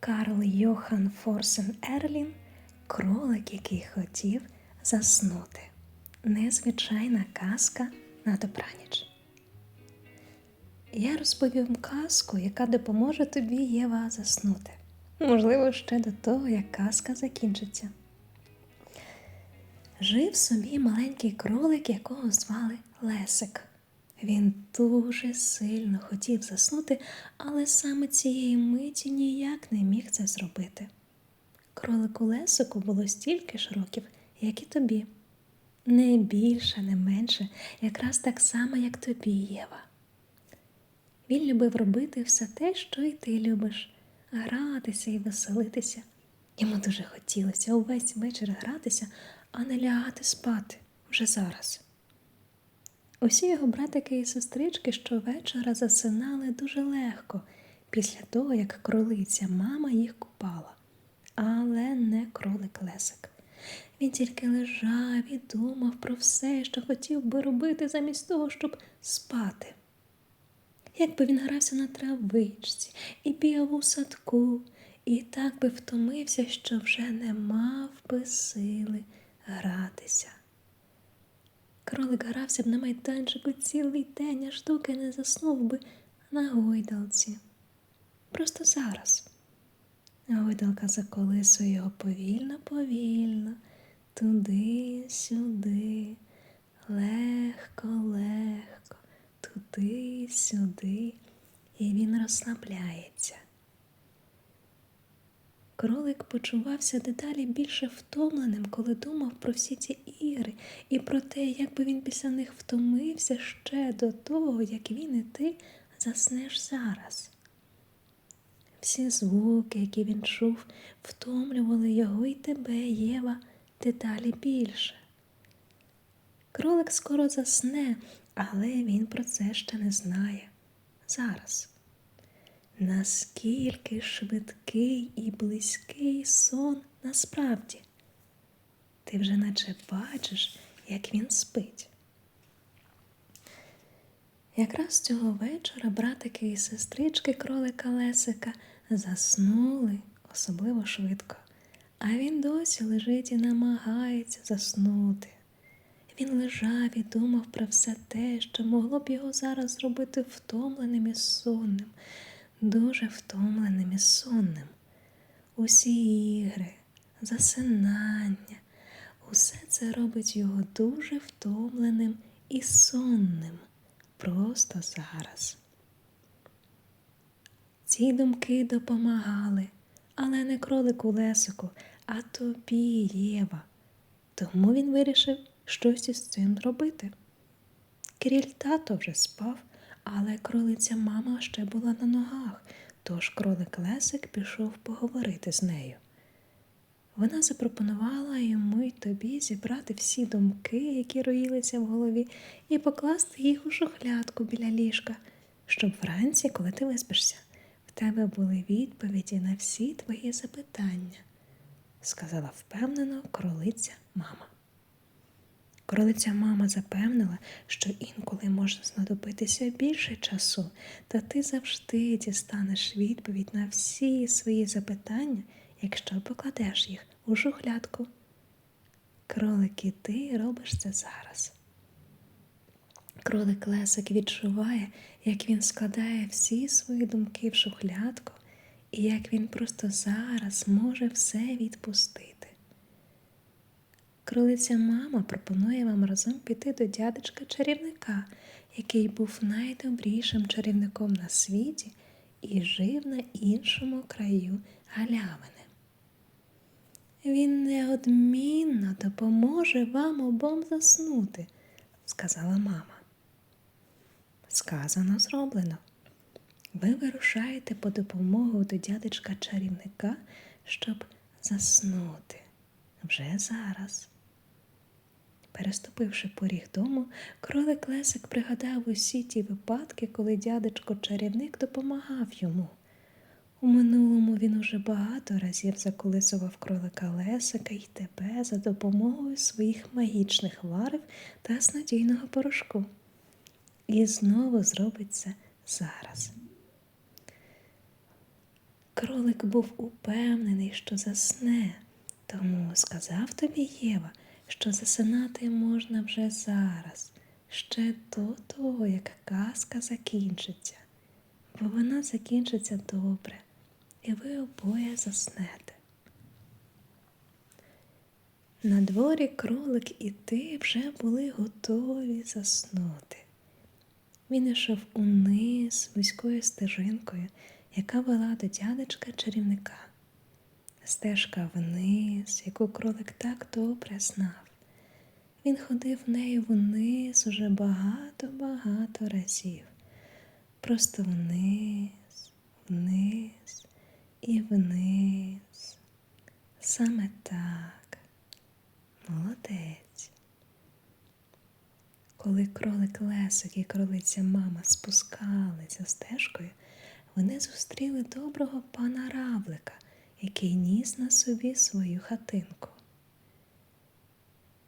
Карл Йохан Форсен Ерлін Кролик, який хотів заснути. Незвичайна казка на добраніч. Я розповім казку, яка допоможе тобі Єва заснути. Можливо, ще до того, як казка закінчиться. Жив собі маленький кролик, якого звали Лесик. Він дуже сильно хотів заснути, але саме цієї миті ніяк не міг це зробити. Кролику Лесику було стільки ж років, як і тобі. Не більше, не менше, якраз так само, як тобі, Єва. Він любив робити все те, що й ти любиш гратися і веселитися. Йому дуже хотілося увесь вечір гратися, а не лягати спати вже зараз. Усі його братики і сестрички щовечора засинали дуже легко після того, як кролиця мама їх купала. Але не кролик Лесик. Він тільки лежав і думав про все, що хотів би робити замість того, щоб спати. Якби він грався на травичці і бігав у садку, і так би втомився, що вже не мав би сили гратися. Кролик грався б на майданчику цілий день, аж доки не заснув би на гойдалці. Просто зараз. Гойдалка заколисує його повільно, повільно, туди, сюди, легко, легко, туди, сюди, і він розслабляється. Кролик почувався дедалі більше втомленим, коли думав про всі ці ігри і про те, як би він після них втомився ще до того, як він і ти заснеш зараз. Всі звуки, які він чув, втомлювали його і тебе, Єва, дедалі більше. Кролик скоро засне, але він про це ще не знає. Зараз. Наскільки швидкий і близький сон насправді? Ти вже наче бачиш, як він спить. Якраз цього вечора братики і сестрички кролика Лесика заснули особливо швидко, а він досі лежить і намагається заснути. Він лежав і думав про все те, що могло б його зараз зробити втомленим і сонним, дуже втомленим і сонним. Усі ігри, засинання, усе це робить його дуже втомленим і сонним просто зараз. Ці думки допомагали, але не кролику Лесику, а тобі, Єва. Тому він вирішив щось із цим зробити. Кріль тато вже спав, але кролиця мама ще була на ногах, тож кролик Лесик пішов поговорити з нею. Вона запропонувала йому й тобі зібрати всі думки, які роїлися в голові, і покласти їх у шухлядку біля ліжка, щоб вранці, коли ти виспишся, в тебе були відповіді на всі твої запитання, сказала впевнено кролиця мама. Кролиця мама запевнила, що інколи може знадобитися більше часу, та ти завжди дістанеш відповідь на всі свої запитання, якщо покладеш їх у шухлядку. Кролик і ти робиш це зараз. Кролик Лесик відчуває, як він складає всі свої думки в шухлядку і як він просто зараз може все відпустити. Кролиця мама пропонує вам разом піти до дядечка чарівника, який був найдобрішим чарівником на світі і жив на іншому краю галявини. Він неодмінно допоможе вам обом заснути, сказала мама. Сказано, зроблено. Ви вирушаєте по допомогу до дядечка чарівника, щоб заснути вже зараз. Переступивши поріг дому, кролик Лесик пригадав усі ті випадки, коли дядечко чарівник допомагав йому. У минулому він уже багато разів заколисував кролика Лесика й тебе за допомогою своїх магічних варив та снадійного порошку. І знову зробить це зараз. Кролик був упевнений, що засне, тому сказав тобі Єва, що засинати можна вже зараз, ще до того, як казка закінчиться, бо вона закінчиться добре, і ви обоє заснете. На дворі кролик і ти вже були готові заснути. Він ішов униз вузькою стежинкою, яка вела до дядечка чарівника. Стежка вниз, яку кролик так добре знав. Він ходив нею вниз уже багато-багато разів. Просто вниз, вниз і вниз. Саме так. Молодець. Коли кролик Лесик і кролиця мама спускалися стежкою, вони зустріли доброго пана Равлика, який ніс на собі свою хатинку.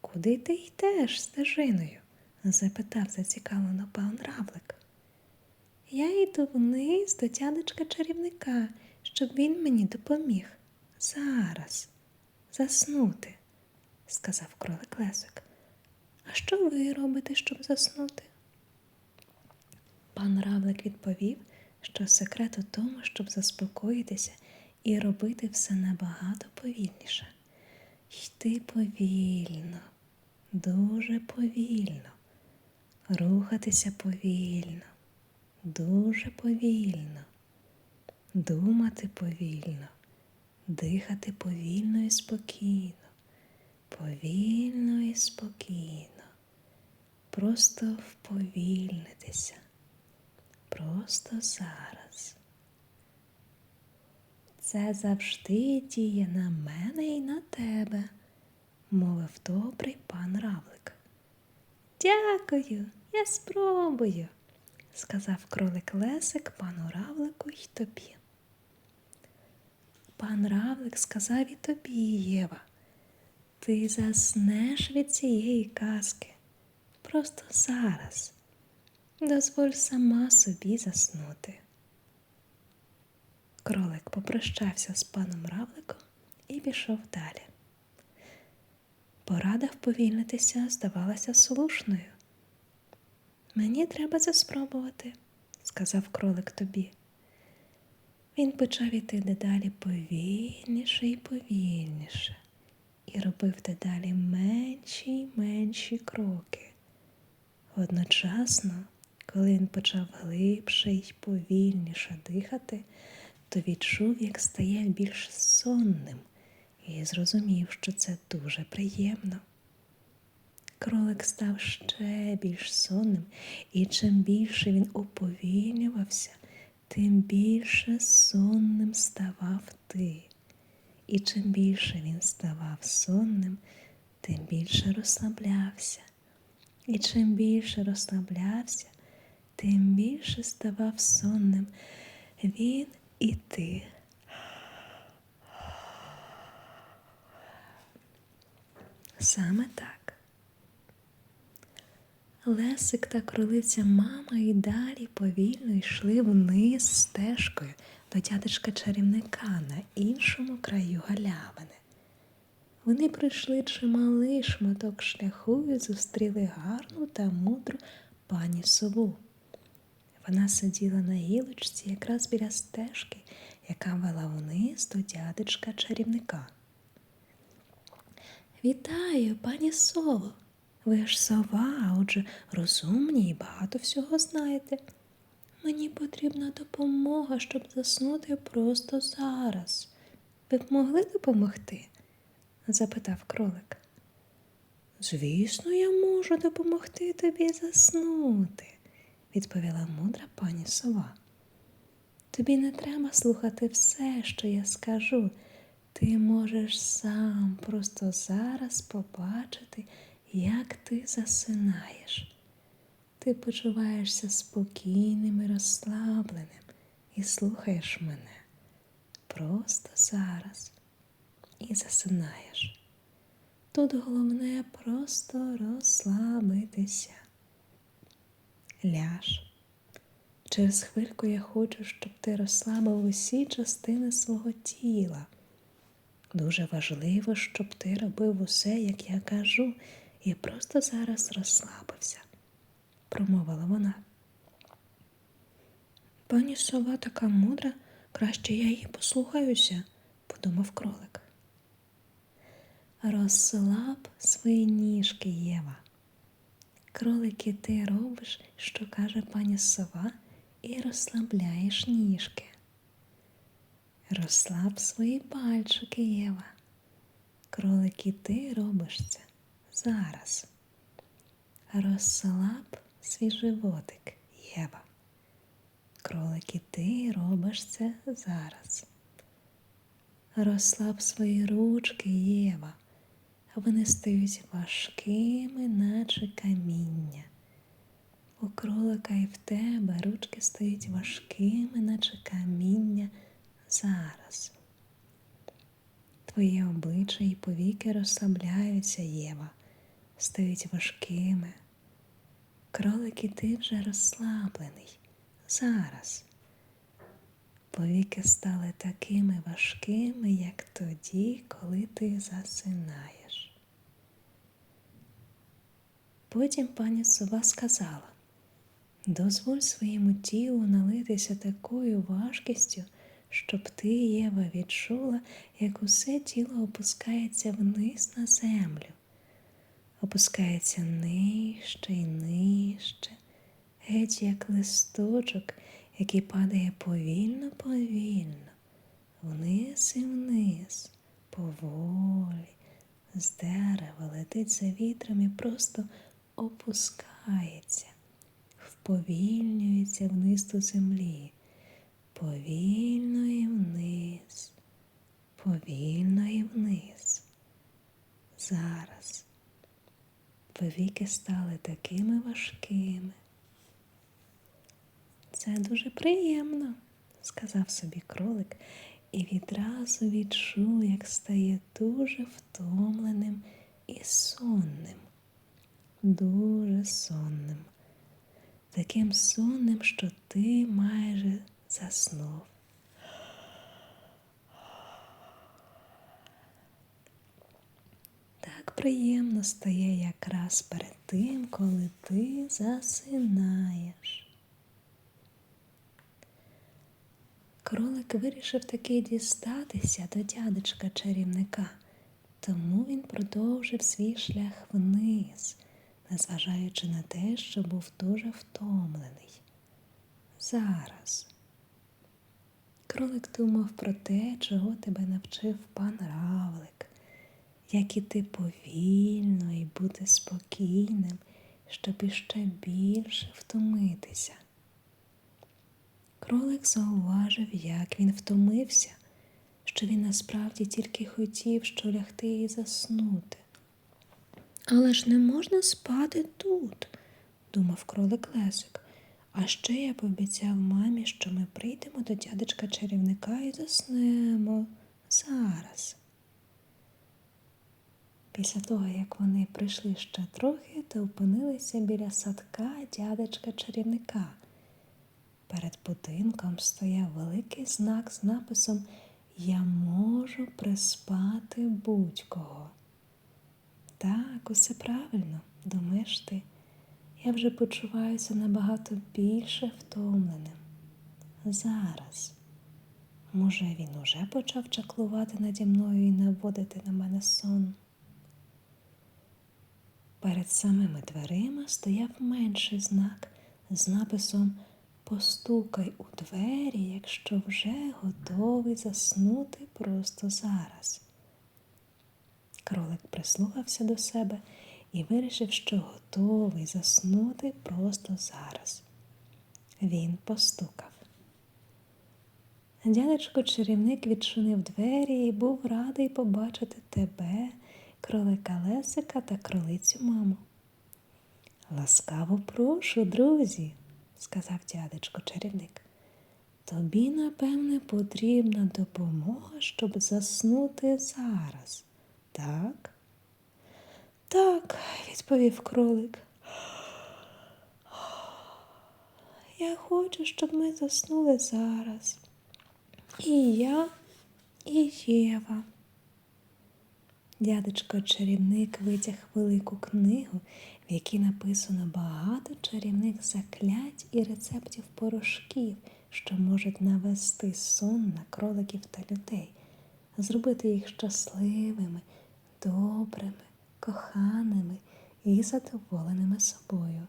Куди ти йдеш стежиною? запитав зацікавлено пан Равлик. Я йду вниз до дядечка чарівника, щоб він мені допоміг. Зараз заснути, сказав кролик Лесик. А що ви робите, щоб заснути? Пан Равлик відповів, що секрет у тому, щоб заспокоїтися і робити все набагато повільніше. Йти повільно, дуже повільно, рухатися повільно, дуже повільно, думати повільно, дихати повільно і спокійно, повільно і спокійно, просто вповільнитися, просто зараз. Це завжди діє на мене і на тебе, мовив добрий пан Равлик. Дякую, я спробую, сказав кролик Лесик пану Равлику й тобі. Пан Равлик сказав і тобі, Єва, ти заснеш від цієї казки просто зараз. Дозволь сама собі заснути. Кролик попрощався з паном Равликом і пішов далі. Порада вповільнитися здавалася слушною. Мені треба це спробувати, сказав кролик тобі. Він почав іти дедалі повільніше і повільніше і робив дедалі менші й менші кроки. Одночасно, коли він почав глибше й повільніше дихати, то відчув, як стає більш сонним, і зрозумів, що це дуже приємно. Кролик став ще більш сонним, і чим більше він уповільнювався, тим більше сонним ставав ти. І чим більше він ставав сонним, тим більше розслаблявся. І чим більше розслаблявся, тим більше ставав сонним він і ти. Саме так. Лесик та кролиця мама і далі повільно йшли вниз стежкою до дядечка чарівника на іншому краю галявини. Вони пройшли чималий шматок шляху і зустріли гарну та мудру пані сову. Вона сиділа на гілочці якраз біля стежки, яка вела вниз до дядечка чарівника. Вітаю, пані сово. Ви ж сова, отже розумні і багато всього знаєте. Мені потрібна допомога, щоб заснути просто зараз. Ви б могли допомогти? запитав кролик. Звісно, я можу допомогти тобі заснути, відповіла мудра пані сова. Тобі не треба слухати все, що я скажу. Ти можеш сам просто зараз побачити, як ти засинаєш. Ти почуваєшся спокійним і розслабленим і слухаєш мене просто зараз і засинаєш. Тут головне просто розслабитися. Ляж, Через хвильку я хочу, щоб ти розслабив усі частини свого тіла. Дуже важливо, щоб ти робив усе, як я кажу, і просто зараз розслабився, промовила вона. Пані сова така мудра, краще я її послухаюся, подумав кролик. Розслаб свої ніжки, Єва. Кролики, ти робиш, що каже пані сова, і розслабляєш ніжки. Розслаб свої пальчики, Єва. Кролики, ти робиш це зараз. Розслаб свій животик, Єва. Кролики, ти робиш це зараз. Розслаб свої ручки, Єва. Вони стають важкими, наче каміння. У кролика і в тебе ручки стають важкими, наче каміння зараз. Твоє обличчя і повіки розслабляються, Єва, стають важкими. Кролик і ти вже розслаблений зараз. Повіки стали такими важкими, як тоді, коли ти засинаєш. Потім пані сова сказала дозволь своєму тілу налитися такою важкістю, щоб ти, Єва, відчула, як усе тіло опускається вниз на землю, опускається нижче і нижче, геть як листочок, який падає повільно, повільно, вниз і вниз, поволі, з дерева летить за вітром і просто опускається, вповільнюється вниз до землі, повільно і вниз, повільно і вниз. Зараз повіки стали такими важкими. Це дуже приємно, сказав собі кролик і відразу відчув, як стає дуже втомленим і сонним, дуже сонним, таким сонним, що ти майже заснув. Так приємно стає якраз перед тим, коли ти засинаєш. Кролик вирішив таки дістатися до дядечка чарівника, тому він продовжив свій шлях вниз, незважаючи на те, що був дуже втомлений. Зараз. Кролик думав про те, чого тебе навчив пан Равлик, як іти повільно і бути спокійним, щоб іще більше втомитися. Кролик зауважив, як він втомився, що він насправді тільки хотів, що лягти і заснути. Але ж не можна спати тут, думав кролик Лесик. А ще я пообіцяв мамі, що ми прийдемо до дядечка чарівника і заснемо зараз. Після того, як вони прийшли ще трохи, то опинилися біля садка дядечка чарівника. Перед будинком стояв великий знак з написом Я можу приспати будь-кого. Так, усе правильно, думаєш ти. Я вже почуваюся набагато більше втомленим. Зараз. Може, він уже почав чаклувати наді мною і наводити на мене сон. Перед самими дверима стояв менший знак з написом Постукай у двері, якщо вже готовий заснути просто зараз. Кролик прислухався до себе і вирішив, що готовий заснути просто зараз. Він постукав. Дядечко чарівник відчинив двері і був радий побачити тебе, кролика Лесика та кролицю маму. Ласкаво прошу, друзі, сказав дядечко чарівник. Тобі, напевне, потрібна допомога, щоб заснути зараз, так? Так, відповів кролик. Я хочу, щоб ми заснули зараз. І я, і Єва. Дядечко чарівник витяг велику книгу, в якій написано багато чарівних заклять і рецептів порошків, що можуть навести сон на кроликів та людей, зробити їх щасливими, добрими, коханими і задоволеними собою.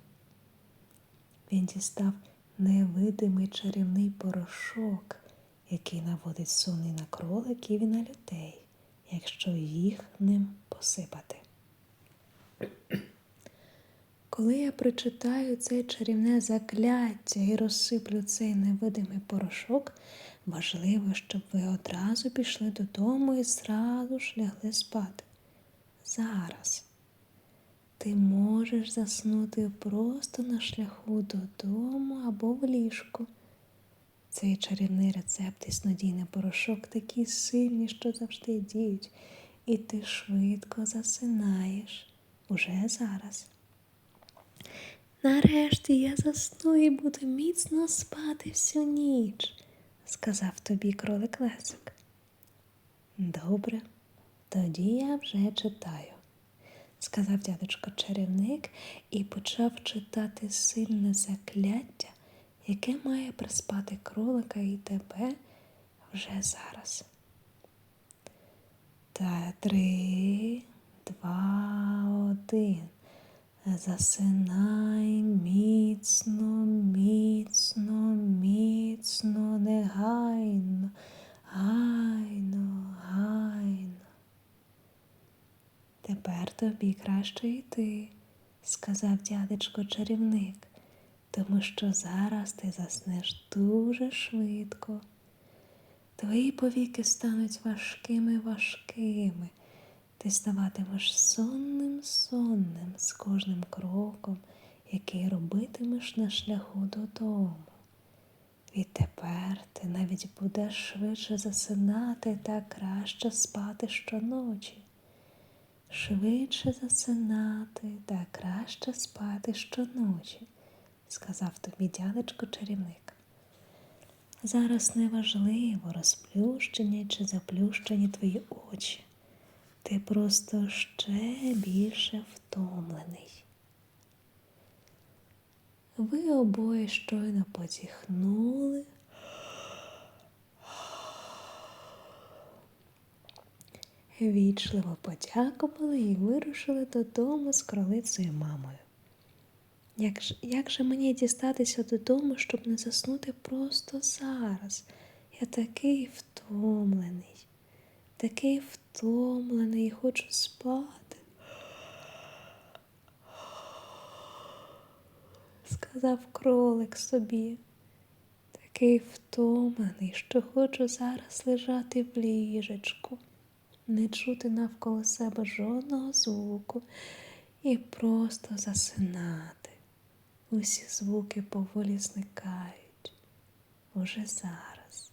Він дістав невидимий чарівний порошок, який наводить сон на кроликів і на людей, якщо їх ним посипати. Коли я прочитаю це чарівне закляття і розсиплю цей невидимий порошок, важливо, щоб ви одразу пішли додому і зразу ж лягли спати. Зараз. Ти можеш заснути просто на шляху додому або в ліжку. Цей чарівний рецепт і снодійний порошок такі сильні, що завжди діють, і ти швидко засинаєш уже зараз. Нарешті я засну і буду міцно спати всю ніч, сказав тобі кролик Лесик. Добре, тоді я вже читаю, сказав дядечко чарівник і почав читати сильне закляття, яке має приспати кролика і тебе вже зараз. Та три, два, один. Засинай міцно, міцно, міцно, негайно, гайно, гайно. Тепер тобі краще йти, сказав дядечко чарівник, тому що зараз ти заснеш дуже швидко. Твої повіки стануть важкими важкими. Ти ставатимеш сонним сонним з кожним кроком, який робитимеш на шляху додому. Відтепер ти навіть будеш швидше засинати та краще спати щоночі. Швидше засинати та краще спати щоночі, сказав тобі дядечко чарівник. Зараз неважливо, розплющені чи заплющені твої очі. Ти просто ще більше втомлений. Ви обоє щойно позіхнули. Вічливо подякували і вирушили додому з кролицею мамою. Як ж, як же мені дістатися додому, щоб не заснути просто зараз? Я такий втомлений, такий втомлений хочу спати. Сказав кролик собі, такий втомлений, що хочу зараз лежати в ліжечку, не чути навколо себе жодного звуку і просто засинати. Усі звуки поволі зникають уже зараз,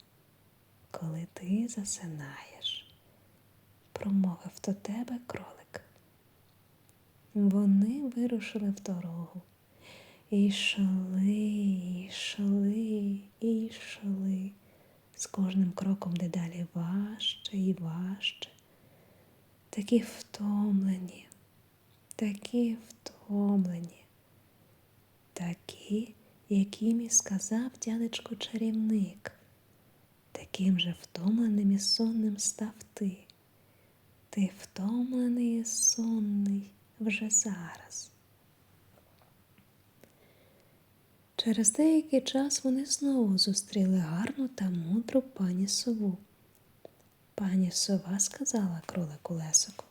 коли ти засинаєш, промовив до тебе кролик. Вони вирушили в дорогу. І йшли, і йшли, і йшли, з кожним кроком дедалі важче і важче. Такі втомлені, такі втомлені такі, яким і сказав дядечко чарівник. Таким же втомленим і сонним став ти. Ти втомлений і сонний вже зараз. Через деякий час вони знову зустріли гарну та мудру пані сову. Пані сова сказала кролику Лесику,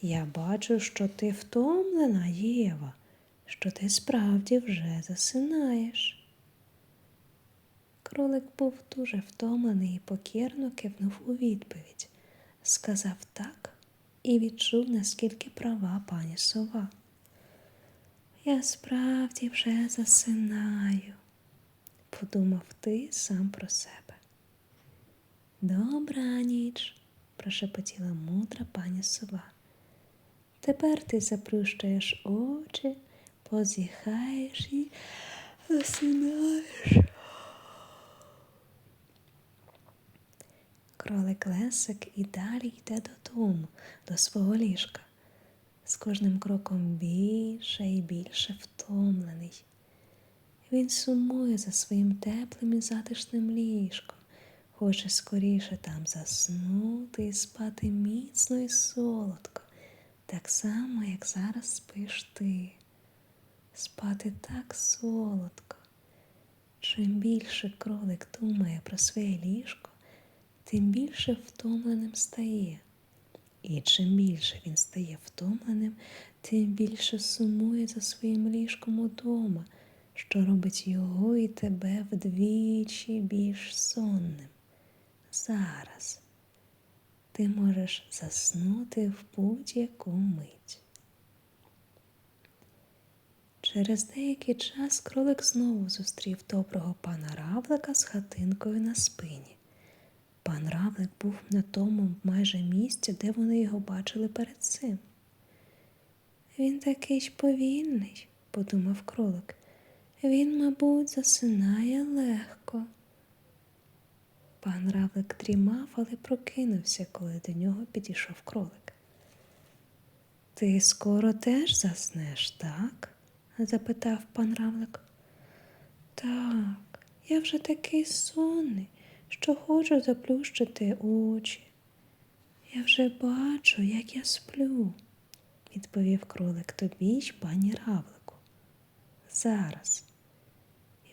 Я бачу, що ти втомлена, Єва що ти справді вже засинаєш. Кролик був дуже втомлений і покірно кивнув у відповідь, сказав так і відчув, наскільки права пані сова. Я справді вже засинаю, подумав ти сам про себе. Добра ніч, прошепотіла мудра пані сова. Тепер ти заплющуєш очі позіхаєш і засинаєш. Кролик Лесик і далі йде додому, до свого ліжка. З кожним кроком більше і більше втомлений. Він сумує за своїм теплим і затишним ліжком, хоче скоріше там заснути і спати міцно і солодко, так само, як зараз спиш ти. Спати так солодко. Чим більше кролик думає про своє ліжко, тим більше втомленим стає. І чим більше він стає втомленим, тим більше сумує за своїм ліжком удома, що робить його і тебе вдвічі більш сонним. Зараз ти можеш заснути в будь-яку мить. Через деякий час кролик знову зустрів доброго пана Равлика з хатинкою на спині. Пан Равлик був на тому майже місці, де вони його бачили перед цим. Він такий ж повільний, подумав кролик. Він, мабуть, засинає легко. Пан Равлик дрімав, але прокинувся, коли до нього підійшов кролик. Ти скоро теж заснеш, так? запитав пан Равлик. Так, я вже такий сонний, що хочу заплющити очі. Я вже бачу, як я сплю, відповів кролик тобі ж пані Равлику. Зараз.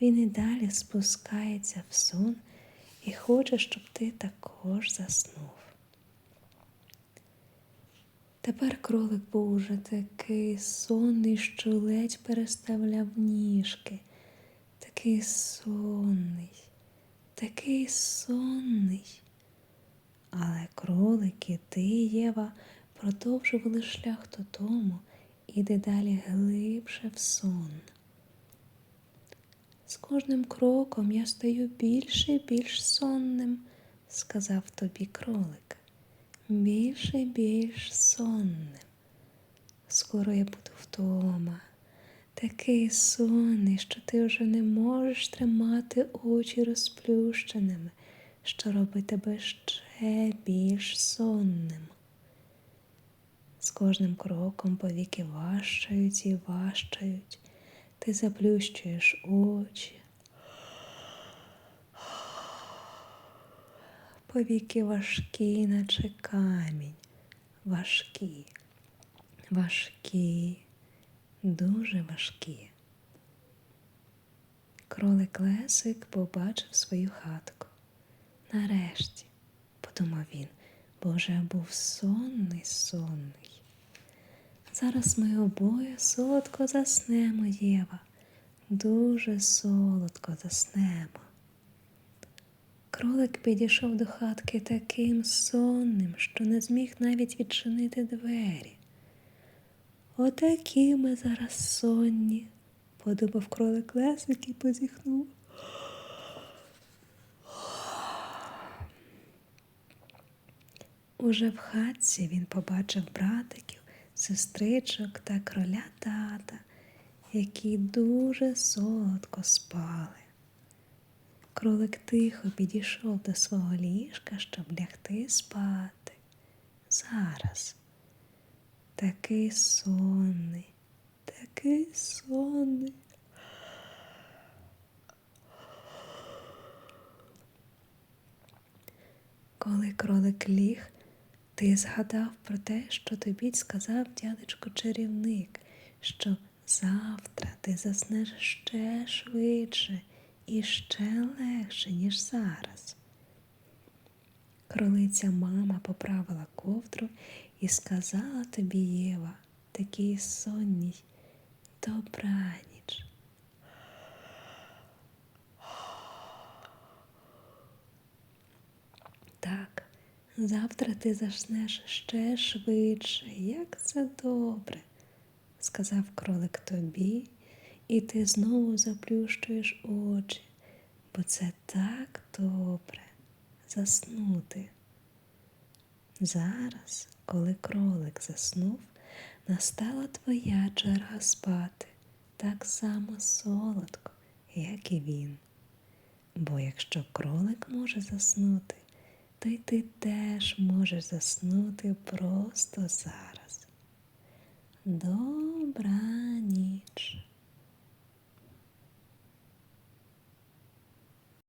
Він і далі спускається в сон і хоче, щоб ти також заснув. Тепер кролик був уже такий сонний, що ледь переставляв ніжки, такий сонний, такий сонний. Але кролик і ти, Єва, продовжували шлях додому і дедалі глибше в сон. З кожним кроком я стаю більше і більш сонним, сказав тобі кролик. Більше і більш сонним. Скоро я буду вдома. Такий сонний, що ти вже не можеш тримати очі розплющеними, що робить тебе ще більш сонним. З кожним кроком повіки важчають і важчають. Ти заплющуєш очі. Повіки важкі, наче камінь, важкі, важкі, дуже важкі. Кролик Лесик побачив свою хатку. Нарешті, подумав він, бо вже був сонний, сонний. Зараз ми обоє солодко заснемо, Єва, дуже солодко заснемо. Кролик підійшов до хатки таким сонним, що не зміг навіть відчинити двері. Отакі ми зараз сонні, подумав кролик Лесик і позіхнув. Уже в хатці він побачив братиків, сестричок та кроля тата, які дуже солодко спали. Кролик тихо підійшов до свого ліжка, щоб лягти спати. Зараз такий сонний, такий сонний. Коли кролик ліг, ти згадав про те, що тобі сказав дядечко чарівник, що завтра ти заснеш ще швидше і ще легше, ніж зараз. Кролиця мама поправила ковдру і сказала тобі, Єва, такій сонній, добраніч. Так, завтра ти заснеш ще швидше, як це добре, сказав кролик тобі, і ти знову заплющуєш очі, бо це так добре заснути. Зараз, коли кролик заснув, настала твоя черга спати так само солодко як і він. Бо якщо кролик може заснути, то й ти теж можеш заснути просто зараз. Добра ніч.